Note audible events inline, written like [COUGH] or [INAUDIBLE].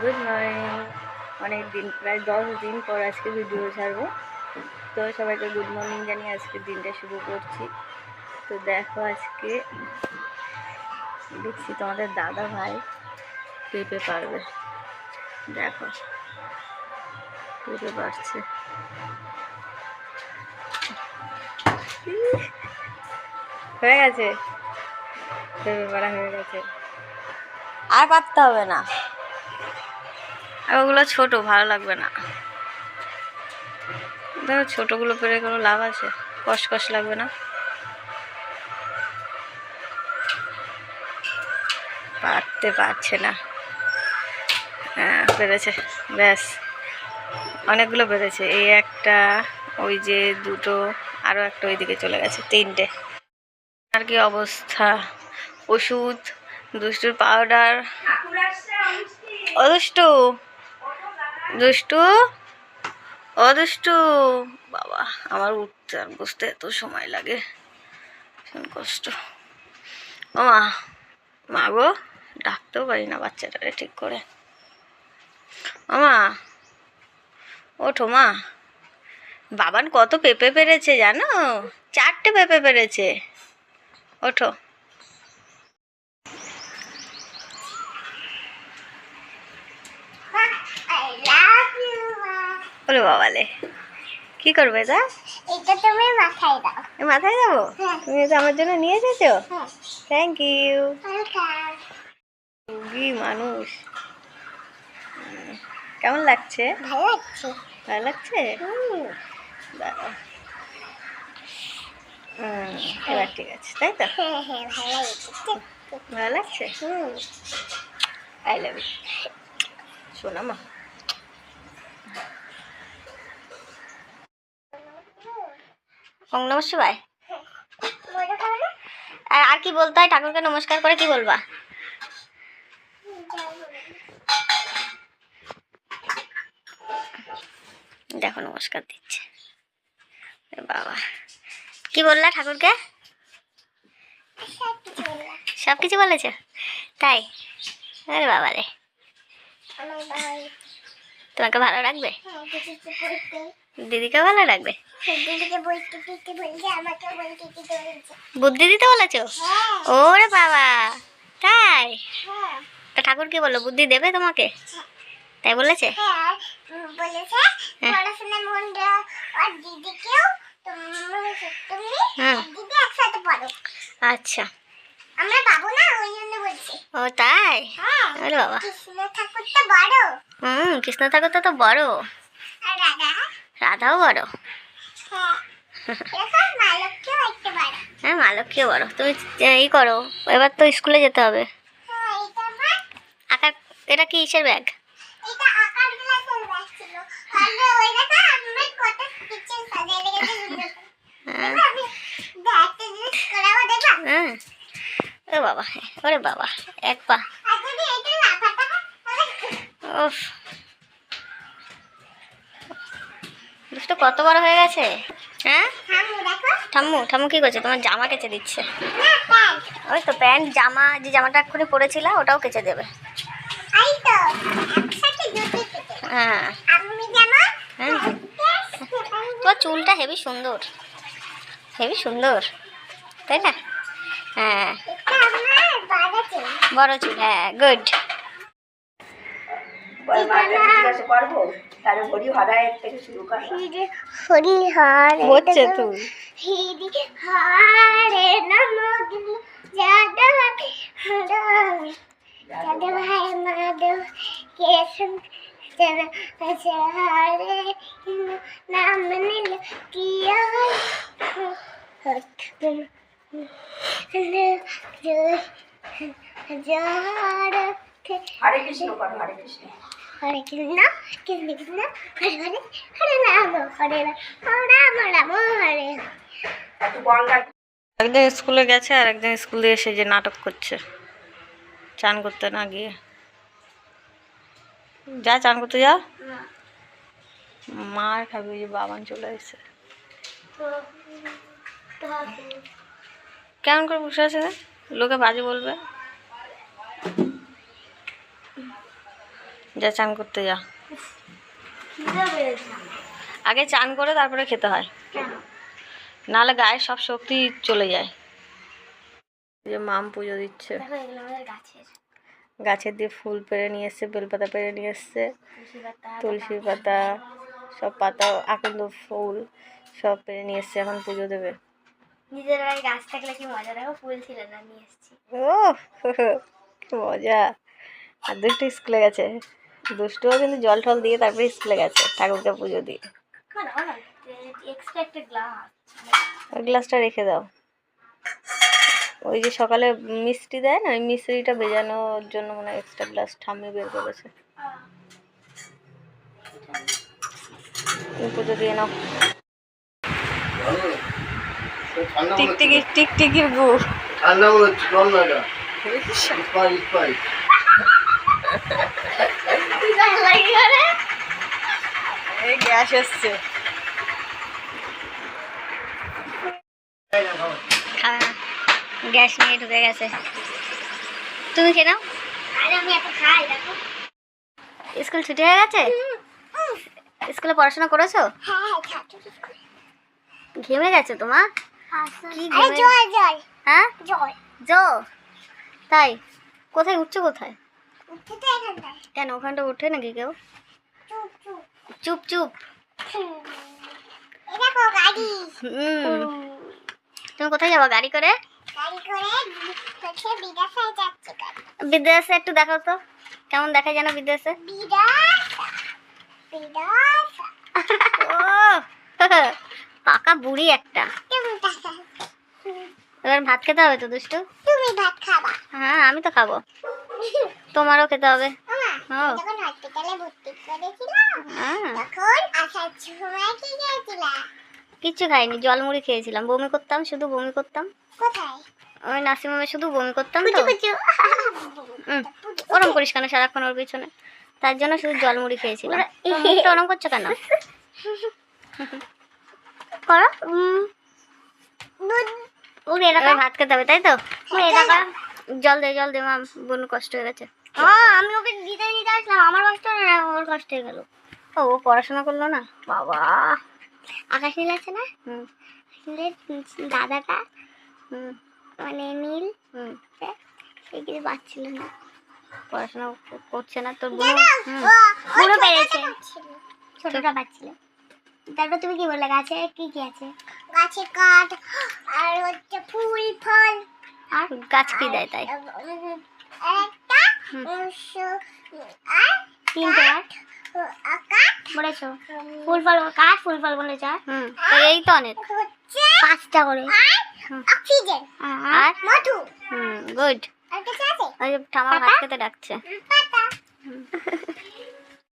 Good morning অনেক দিন প্রায় দশ দিন পর আজকে ভিডিও ছাড়বো। তো সবাইকে গুড মর্নিং জানিয়ে আজকে দিনটা শুরু করছি। তো দেখো আজকে দেখছি তোমাদের দাদা ভাই পেঁপে পারবে। দেখো, পেঁপে পারছে। হয়ে গেছে। পেঁপে পাড়া হয়ে গেছে। আর পাততে হবে না। আর ওগুলো ছোট ভালো লাগবে না। দেখো ছোটোগুলো পেরে কোনো লাভ আছে? কষ কষ লাগবে না? পারতে পারছে না। হ্যাঁ পেরেছে। ব্যাস। অনেকগুলো পেরেছে। এই একটা ওই যে দুটো আরও একটা ওইদিকে চলে গেছে তিনটে। আর কি অবস্থা? ওষুধ দুষ্টুর পাউডার ও দুষ্টু? ও দুষ্টু? বাবা, আমার উঠতে আর বসতে এত সময় লাগে। কষ্ট। ও মা মা গো, ডাকতেও পারি না বাচ্চাটারে ঠিক করে। ও মা, ওঠো মা। বাবান কত পেঁপে পেরেছে জানো? চারটে পেঁপে পেরেছে। ওঠো। বলে বাবালে কি করবে তা এটা তুমি মাথায় দাও। মাথায় যাব হ্যাঁ। তুমি এটা আমার জন্য নিয়ে এসেছ? হ্যাঁ। থ্যাংক ইউ রুগী মানুষ। কেমন লাগছে? ভালো লাগছে। ভালো লাগছে? দাঁড়াও। এবার ঠিক আছে তাই তো? হ্যাঁ হ্যাঁ ভালো লাগছে। আই লাভ ইউ শোনা মা। আর আর কি বলতে হয়? ঠাকুরকে নমস্কার করে কি বলবা? দেখো, নমস্কার দিচ্ছে। বাবা। কি বললা ঠাকুরকে? সব কিছু বলেছে? তাই? আরে বাবা রে। তোমাকে ভালো রাখবে দিদিকে ভালো লাগবে? বুদ্ধি দিতে বলেছ? হ্যাঁ। ওরে বাবা। তাই? হ্যাঁ। তা ঠাকুর কি বলল বুদ্ধি দেবে তোমাকে? তাই বলেছে? হ্যাঁ উম, বলেছে আচ্ছা। আমরা না ওই জন্য বলছি। ও তাই? হ্যাঁ আরে বাবা। কৃষ্ণ ঠাকুর তো বড়। হুম কৃষ্ণ ঠাকুর তো তো বড়। আর রাধা রাধাও বড়। হ্যাঁ হ্যাঁ মা লক্ষ্মীও বড়। তুমি ই করো। এবার তো স্কুলে যেতে হবে। হ্যাঁ আকার এটা কি ইসের ব্যাগ? এটা আকার ক্লাসের ব্যাগ ছিল আর ওই কত বড় হয়ে গেছে? হ্যাঁ? ঠাম্মু ঠাম্মু কি করছে? তোমার জামা কেচে দিচ্ছে। ওই তো প্যান্ট জামা যে জামাটা এক্ষুনি পরেছিলা ওটাও কেচে দেবে। হ্যাঁ। আমি হ্যাঁ। তোমার চুলটা হেভি সুন্দর। হেভি সুন্দর। তাই না? হ্যাঁ। এটা আমার বাড়া ছিল বড় চুল হ্যাঁ গুড। পারব? তাহলে হরি হরায়ের থেকে শুরু কর। হিরে হরি হরে হচ্ছে তুই হিরি হরে নম যাদব হরে যাদব হায় মাধব কেশব নাম নীল কিয়া যারা হরে কৃষ্ণ কর হরে কৃষ্ণ। হরে কৃষ্ণ কৃষ্ণ কৃষ্ণ হরে হরে হরে রাম হরে রাম রাম রাম হরে একজন স্কুলে গেছে আর একজন স্কুল দিয়ে এসে যে নাটক করছে। চান করতে না গিয়ে। যা চান করতে যা। মার খাবি যে বাবান চলে এসেছে। কেমন করে বসে আছে? লোকে বাজে বলবে। যা চান করতে যা। আগে চান করে তারপরে খেতে হয়। নাহলে গায়ে সব শক্তি চলে যায়। যে মাম পুজো দিচ্ছে। গাছের। দিয়ে ফুল পেরে নিয়ে এসছে বেলপাতা পেরে নিয়ে এসছে। তুলসী পাতা সব পাতা আকন্দ ফুল সব পেরে নিয়ে এসছে এখন পুজো দেবে। নিজের বাড়ি গাছ থাকলে কি মজা? দেখো ফুল ছিল না নিয়ে এসেছি। ও [LAUGHS] মজা। আর দুষ্টু স্কুলে গেছে। দুষ্টুও কিন্তু জল টল দিয়ে তারপরে স্কুলে গেছে ঠাকুরকে পুজো দিয়ে। ওই গ্লাসটা রেখে দাও। ওই যে সকালে মিষ্টি দেয় না ওই মিষ্টিটা বেজানোর জন্য মনে হয় এক্সট্রা গ্লাস ঠাম্মি বের করেছে। পুজো দিয়ে নাও। টিকটিকি টিকটিকির গু ঠান্ডা হচ্ছে কম না এই গ্যাস এসছে। গ্যাস নিয়ে ঢুকে গেছে। তুমি খেয়ে নাও। আরে আমি এত খাই দেখো স্কুল ছুটি হয়ে গেছে? স্কুলে পড়াশোনা করেছ? ঘেমে গেছে তোমার? কি হ্যাঁ? জল জো। তাই? কোথায়? উঠছো কোথায়? কেন, ওখানটা উঠে নাকি কেউ? চুপ চুপ। দেখো তুমি কোথায় যাব, গাড়ি করে? বিদেশে একটু দেখাও তো। কেমন দেখা যেন বিদেশ? পাকা বুড়ি একটা। এবার ভাত খেতে হবে তো, দুষ্টু? তুমি ভাত খাবা? হ্যাঁ আমি তো খাব। তোমারও খেতে হবে। মামা ও। যখন হসপিটালে ভর্তি করেছিলাম হ্যাঁ। তখন আসার সময় কি গেছিলাম কিচ্ছু খাইনি জল মুড়ি খেয়েছিলাম। বমি করতাম শুধু বমি করতাম। কোথায়? ওই নাসিমামে শুধু বমি করতাম তো। ওরম করিস কেন সারাক্ষণ ওর পিছনে? তার জন্য শুধু জল মুড়ি খেয়েছিলাম তো ওরম করছ কেন? করো। উম, উড়ে ভাত খেতে হবে তাই তো? উড়ে দেখা জল দে জল দে মাম বোন কষ্ট হয়ে গেছে। আমি ওকে দিতে দিতে আসলাম। আমার কষ্ট না ওর কষ্ট হয়ে গেল। ও পড়াশোনা করল না? বাবা। আকাশ নীল আছে না? হুম। নীলের দাদাটা হুম। মানে নীল হুম। সে কিছু পাচ্ছিল না। পড়াশোনা করছে না তোর বোন পুরো পেরেছে। ছোটটা পাচ্ছিল। তারপর তুমি কি বললে? গাছে কি কি আছে? গাছে কাঠ আর হচ্ছে ফুল ফল। আর গাছ কি দেয় তাই? একটা। আর তিনটে কাঠ। কাঠ। বলেছ? ফুল ফল কাঠ ফুল ফল বলেছ এই তো অনেক। পাঁচটা করে। আর হুম। অক্সিজেন। আর? মধু। হুম গুড। আর কিছু আছে? ওই ডাকছে। পাতা। [LAUGHS]